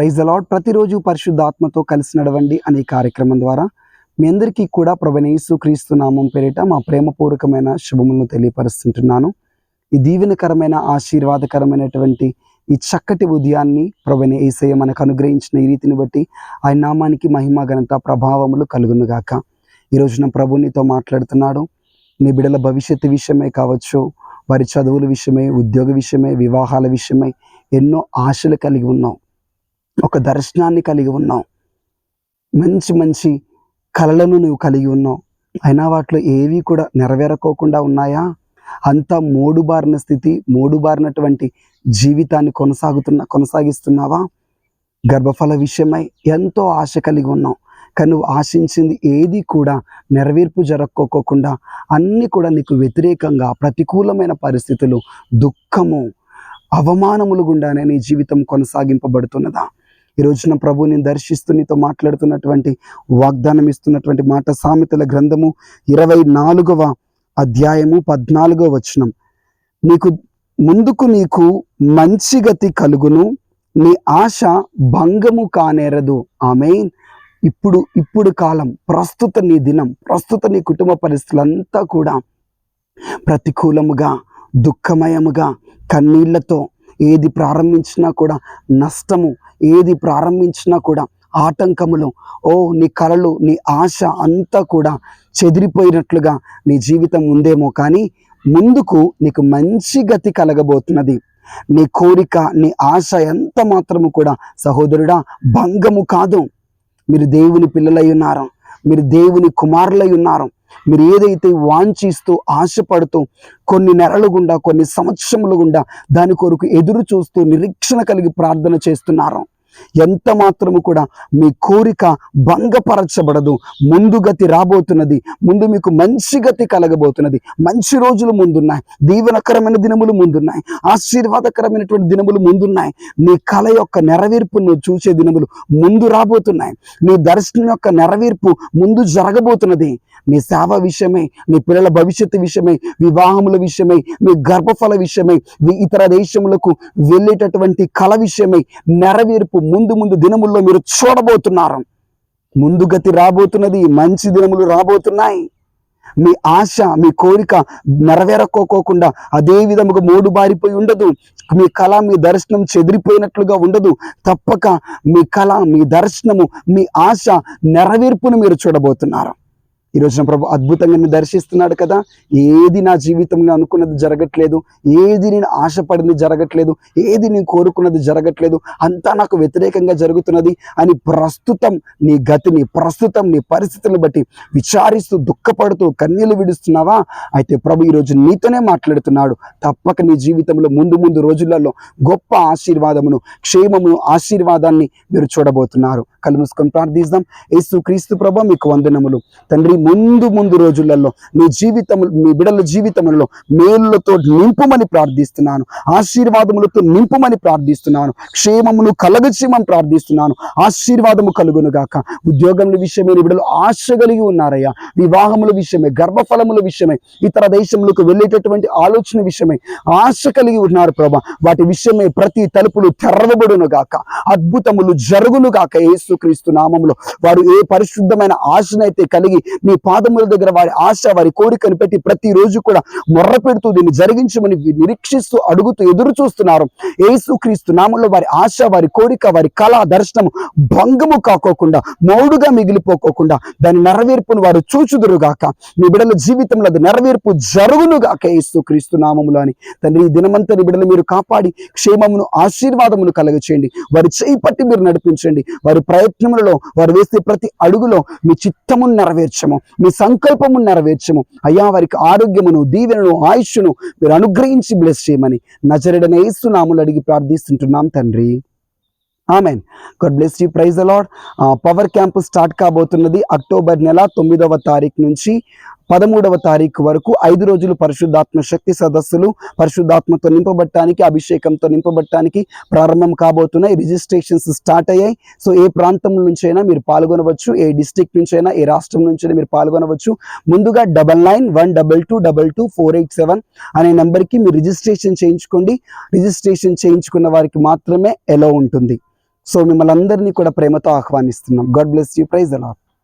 Praise అలాడ్ ప్రతిరోజు పరిశుద్ధాత్మతో కలిసి నడవండి అనే కార్యక్రమం ద్వారా మీ అందరికీ కూడా ప్రభనేసు క్రీస్తు నామం పేరిట మా ప్రేమపూర్వకమైన శుభములను తెలియపరుస్తుంటున్నాను. ఈ దీవెనకరమైన ఆశీర్వాదకరమైనటువంటి ఈ చక్కటి ఉదయాన్ని ప్రభుని ఏసయ్య మనకు అనుగ్రహించిన ఈ రీతిని బట్టి ఆయన నామానికి మహిమ ఘనత ప్రభావములు కలుగునుగాక. ఈ రోజున ప్రభు నీతో మాట్లాడుతున్నాడు. నీ బిడల భవిష్యత్తు విషయమే కావచ్చు వారి చదువుల విషయమై ఉద్యోగ విషయమై వివాహాల విషయమై ఎన్నో ఆశలు కలిగి ఉన్నావు. ఒక దర్శనాన్ని కలిగి ఉన్నావు. మంచి మంచి కళలను నువ్వు కలిగి ఉన్నావు. అయినా వాటిలో ఏవి కూడా నెరవేరకోకుండా ఉన్నాయా? అంతా మూడుబారిన స్థితి మూడుబారినటువంటి జీవితాన్ని కొనసాగుతున్నా కొనసాగిస్తున్నావా? గర్భఫల విషయమై ఎంతో ఆశ కలిగి ఉన్నావు. కానీ నువ్వు ఆశించింది ఏది కూడా నెరవేర్పు జరక్కోకుండా అన్నీ కూడా నీకు వ్యతిరేకంగా ప్రతికూలమైన పరిస్థితులు దుఃఖము అవమానములు గుండానే నీ జీవితం కొనసాగింపబడుతున్నదా? ఈ రోజున ప్రభు నేను దర్శిస్తూ నీతో మాట్లాడుతున్నటువంటి వాగ్దానం ఇస్తున్నటువంటి మాట సామెతల గ్రంథము ఇరవై నాలుగవ అధ్యాయము పద్నాలుగవ వచనం. నీకు ముందుకు నీకు మంచి గతి కలుగును నీ ఆశ భంగము కానేరదు. ఆమె ఇప్పుడు ఇప్పుడు కాలం ప్రస్తుత నీ దినం ప్రస్తుత నీ కుటుంబ పరిస్థితులంతా కూడా ప్రతికూలముగా దుఃఖమయముగా కన్నీళ్ళతో ఏది ప్రారంభించినా కూడా నష్టము ఏది ప్రారంభించినా కూడా ఆటంకములు. ఓ నీ కలలు నీ ఆశ అంతా కూడా చెదిరిపోయినట్లుగా నీ జీవితం ఉందేమో కానీ ముందుకు నీకు మంచి గతి కలగబోతున్నది. నీ కోరిక నీ ఆశ ఎంత మాత్రము కూడా సహోదరుడా భంగము కాదు. మీరు దేవుని పిల్లలై ఉన్నారు. మీరు దేవుని కుమారులై ఉన్నారు. మీరు ఏదైతే వాంఛిస్తూ ఆశపడుతూ కొన్ని నెలలు గుండా కొన్ని సంవత్సరములు గుండా దాని కొరకు ఎదురు చూస్తూ నిరీక్షణ కలిగి ప్రార్థన చేస్తున్నారో ఎంత మాత్రము కూడా మీ కోరిక భంగపరచబడదు. ముందు గతి రాబోతున్నది. ముందు మీకు మంచి గతి కలగబోతున్నది. మంచి రోజులు ముందున్నాయి. దీవెనకరమైన దినములు ముందున్నాయి. ఆశీర్వాదకరమైనటువంటి దినములు ముందున్నాయి. నీ కళ యొక్క నెరవేర్పు నువ్వు చూసే దినములు ముందు రాబోతున్నాయి. నీ దర్శనం యొక్క నెరవేర్పు ముందు జరగబోతున్నది. నీ సేవ విషయమై నీ పిల్లల భవిష్యత్తు విషయమై వివాహముల విషయమై మీ గర్భఫల విషయమై మీ ఇతర దేశములకు వెళ్ళేటటువంటి కళ విషయమై నెరవేర్పు ముందు ముందు దినముల్లో మీరు చూడబోతున్నారు. ముందు గతి రాబోతున్నది మంచి దినములు రాబోతున్నాయి. మీ ఆశ మీ కోరిక నెరవేరకోకోకుండా అదే విధముగా మూడు బారిపోయి ఉండదు. మీ కళ మీ దర్శనం చెదిరిపోయినట్లుగా ఉండదు. తప్పక మీ కళ మీ దర్శనము మీ ఆశ నెరవేర్పును మీరు చూడబోతున్నారు. ఈ రోజున ప్రభు అద్భుతంగా నేను దర్శిస్తున్నాడు కదా. ఏది నా జీవితంలో అనుకున్నది జరగట్లేదు ఏది నేను ఆశపడింది జరగట్లేదు ఏది నేను కోరుకున్నది జరగట్లేదు అంతా నాకు వ్యతిరేకంగా జరుగుతున్నది అని ప్రస్తుతం నీ గతిని ప్రస్తుతం నీ పరిస్థితులను బట్టి విచారిస్తూ దుఃఖపడుతూ కన్నీళ్ళు విడుస్తున్నావా? అయితే ప్రభు ఈరోజు నీతోనే మాట్లాడుతున్నాడు. తప్పక నీ జీవితంలో ముందు ముందు రోజులలో గొప్ప ఆశీర్వాదమును క్షేమమును ఆశీర్వాదాన్ని మీరు చూడబోతున్నారు. కలుముసుకొని ప్రార్థిస్తాం యేసు క్రీస్తు ప్రభు మీకు వందనములు. తండ్రి ముందు ముందు రోజులలో మీ జీవితము మీ బిడల జీవితములలో మేలులతో నింపుమని ప్రార్థిస్తున్నాను. ఆశీర్వాదములతో నింపుమని ప్రార్థిస్తున్నాను. క్షేమమును కలగచేయమని ప్రార్థిస్తున్నాను. ఆశీర్వాదము కలుగును గాక. ఉద్యోగముల విషయమే నీ బిడలు ఆశ కలిగి ఉన్నారయ్యా. వివాహముల విషయమే గర్భఫలముల విషయమే ఇతర దేశములకు వెళ్ళేటటువంటి ఆలోచన విషయమై ఆశ కలిగి ఉన్నారు ప్రభా. వాటి విషయమై ప్రతి తలుపులు తెరవబడును గాక. అద్భుతములు జరుగును గాక యేసుక్రీస్తు నామములో. వారు ఏ పరిశుద్ధమైన ఆశనైతే కలిగి నీ పాదముల దగ్గర వారి ఆశ వారి కోరికను పెట్టి ప్రతిరోజు కూడా మొర్ర పెడుతూ దీన్ని జరిగించమని నిరీక్షిస్తూ అడుగుతూ ఎదురు చూస్తున్నారు. ఏసుక్రీస్తు నామంలో వారి ఆశ వారి కోరిక వారి కళా దర్శనము భంగము కాకోకుండా మౌడుగా మిగిలిపోకోకుండా దాని నెరవేర్పును వారు చూచుదురుగాక. నీ బిడల జీవితంలో అది నెరవేర్పు జరుగునుగాక ఏసుక్రీస్తు నామములు అని. తండ్రి ఈ దినమంతా నీ బిడలు మీరు కాపాడి క్షేమమును ఆశీర్వాదమును కలగచేయండి. వారి చేయి పట్టి మీరు నడిపించండి. వారి ప్రయత్నములలో వారు వేసే ప్రతి అడుగులో మీ చిత్తమును నెరవేర్చము. మీ సంకల్పము నెరవేర్చము. అయ్యా వారికి ఆరోగ్యమును దీవెనను ఆయుష్ను మీరు అనుగ్రహించి బ్లెస్ చేయమని నజరడన నాములు అడిగి ప్రార్థిస్తుంటున్నాం తండ్రి. Amen God bless you praise the Lord power camp start కాబోతున్నది October నెల తొమ్మిదవ తారీఖు నుంచి. పదమూడవ తారీఖు వరకు ఐదు రోజులు పరిశుద్ధాత్మ శక్తి సదస్సులు పరిశుద్ధాత్మతో నింపబట్టడానికి అభిషేకంతో నింపబట్టడానికి ప్రారంభం కాబోతున్నాయి. రిజిస్ట్రేషన్స్ స్టార్ట్ అయ్యాయి. సో ఏ ప్రాంతం నుంచైనా మీరు పాల్గొనవచ్చు ఏ డిస్టిక్ నుంచైనా ఏ రాష్ట్రం నుంచైనా మీరు పాల్గొనవచ్చు. ముందుగా double nine one double two double two four eight seven అనే నెంబర్కి మీరు రిజిస్ట్రేషన్ చేయించుకోండి. రిజిస్ట్రేషన్ చేయించుకున్న వారికి మాత్రమే ఎలో ఉంటుంది. సో మిమ్మల్ని అందరినీ కూడా ప్రేమతో ఆహ్వానిస్తున్నాం. గాడ్ బ్లెస్ యూ ప్రైజ్ అలా